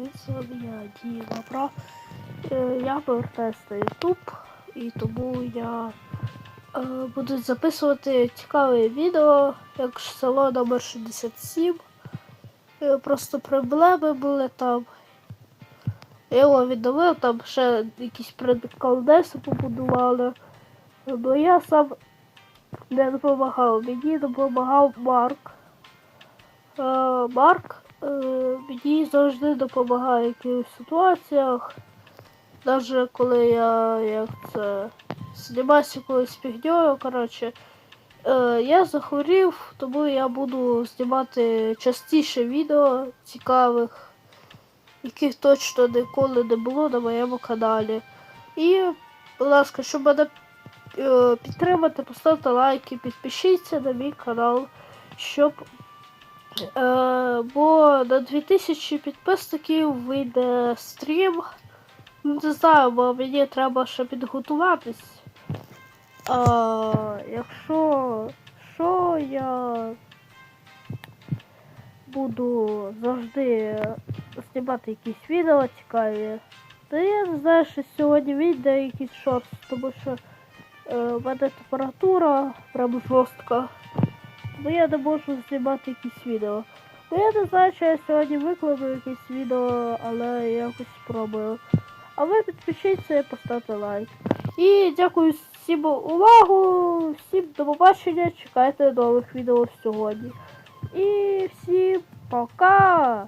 Я Діма Бра. Е, Я повертаюся на YouTube і тому я е, буду записувати цікаве відео, як село номер 67. Е, Просто проблеми були там. Я його відновив, там ще якісь предколдеси побудували. Бо я сам не допомагав. Мені допомагав Марк. Марк мені завжди допомагає в якихось ситуаціях. Навіть коли я як це знімаюся якоюсь фігньою, коротше. Е, я захворів, тому я буду знімати частіше відео цікавих, яких точно ніколи не було на моєму каналі. І, будь ласка, щоб мене е, підтримати, поставте лайки, підпишіться на мій канал, щоб Е, бо на 2000 підписників вийде стрім. Ну, Не знаю, бо мені треба ще підготуватись. А, якщо що я буду завжди знімати якісь відео цікаві, то я не знаю, що сьогодні вийде якийсь шорт, тому що е, в мене температура прям жорстка. Бо я не можу знімати якісь відео. Ну я не знаю, чи я сьогодні викладу якесь відео, але я якось спробую. А ви підпишіться і поставте лайк. І дякую всім увагу, всім до побачення, чекайте нових відео сьогодні. І всім пока!